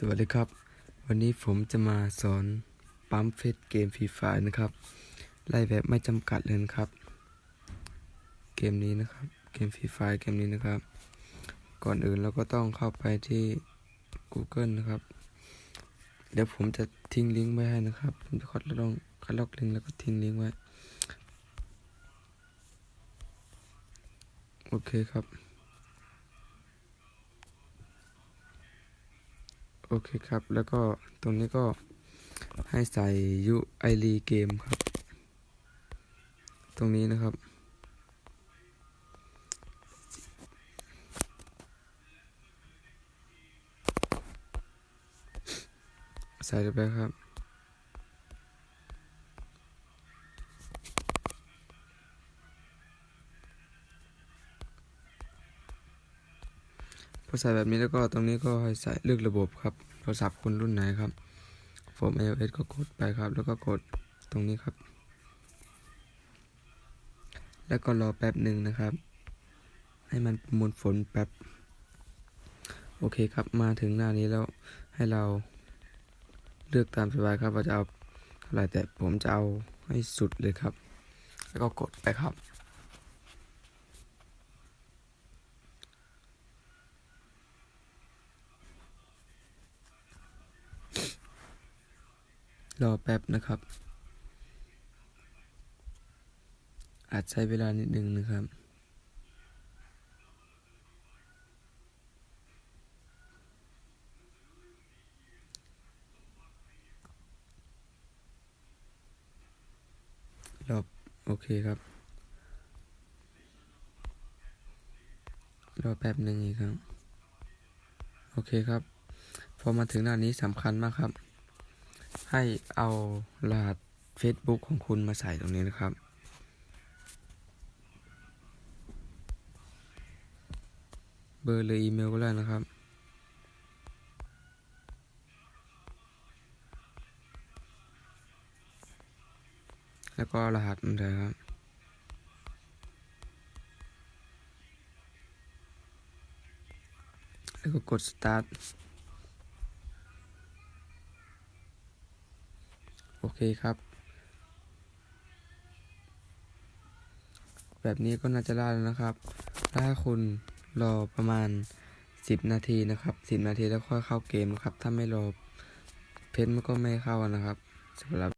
สวัสดีครับ วันนี้ผมจะมาสอนปั๊มเฟสเกมฟรีไฟนะครับ ไล่แบบไม่จำกัดเลยนะครับ เกมนี้นะครับ เกมฟรีไฟเกมนี้นะครับ ก่อนอื่นเราก็ต้องเข้าไปที่ Google นะครับ เดี๋ยวผมจะทิ้งลิงก์ไว้ให้นะครับ ผมจะคัดลองคัดลอกลิงก์แล้วก็ทิ้งลิงก์ไว้ โอเคครับ โอเคครับ แล้วก็ตรงนี้ก็ให้ใส่ยูไอรีเกมครับ ตรงนี้นะครับ ใส่ไปครับ พอใส่แบบนี้แล้วก็ตรงนี้ก็ให้ใส่เลือกระบบครับโทรศัพท์คุณรุ่นไหนครับผม iOS ก็กดไปครับ แล้วก็กดตรงนี้ครับ แล้วก็รอแป๊บหนึ่งนะครับ ให้มันประมวลผลแป๊บ โอเคครับมาถึงหน้านี้แล้วให้เราเลือกตามสบายครับว่าจะเอาเท่าไหร่แต่ผมจะเอาให้สุดเลยครับ แล้วก็กดไปครับ รอแป๊บนะครับ อาจใช้เวลานิดนึงนะครับรอบโอเคครับรอแป๊บหนึ่งอีกครับ โอเคครับ พอมาถึงหน้านี้สำคัญมากครับ ให้เอารหัส Facebook ของคุณมาใส่ตรงนี้นะครับ เบอร์หรืออีเมลก็ได้นะครับ แล้วก็รหัสมันเลยครับแล้วก็กด start โอเคครับ แบบนี้ก็น่าจะได้แล้วนะครับ ถ้าคุณรอประมาณ 10 นาทีนะครับ 10 นาทีแล้วค่อยเข้าเกมนะครับ ถ้าไม่รอเพชรมันก็ไม่เข้านะครับสำหรับ